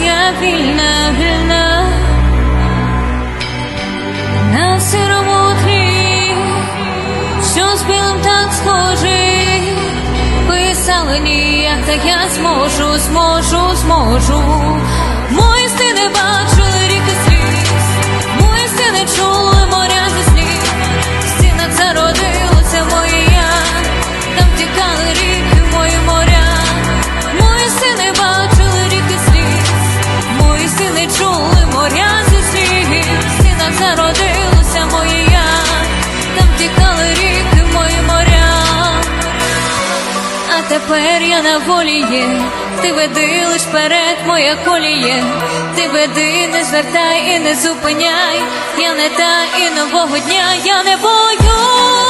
я вільна, вільна. На сирому тлі, що з білим так схожий, писали ніяк, та я зможу, зможу, зможу. Мої стіни не ріки зародилося моє я, там тікали ріки, мої моря. А тепер я на волі є, ти веди лиш перед моя коліє, ти веди, не звертай і не зупиняй, я не та і нового дня, я не боюсь,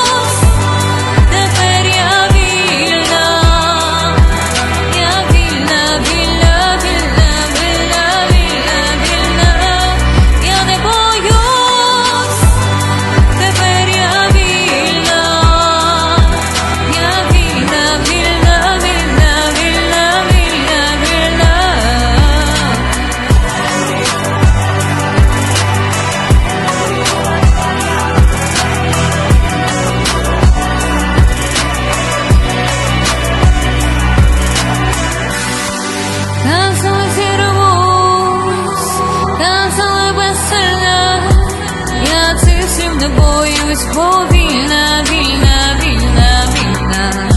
боюсь, вільна, вільна, вільна, вільна.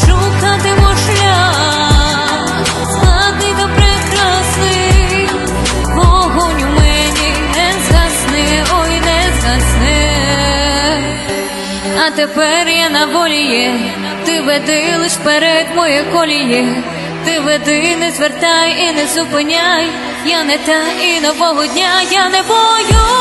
Шукатиму шлях, складний та прекрасний, вогонь у мені не згасне, ой, не згасне. А тепер я на волі є, ти веди лиш вперед моє коліє, ти веди, не звертай і не зупиняй, я не та і нового дня, я не боюсь.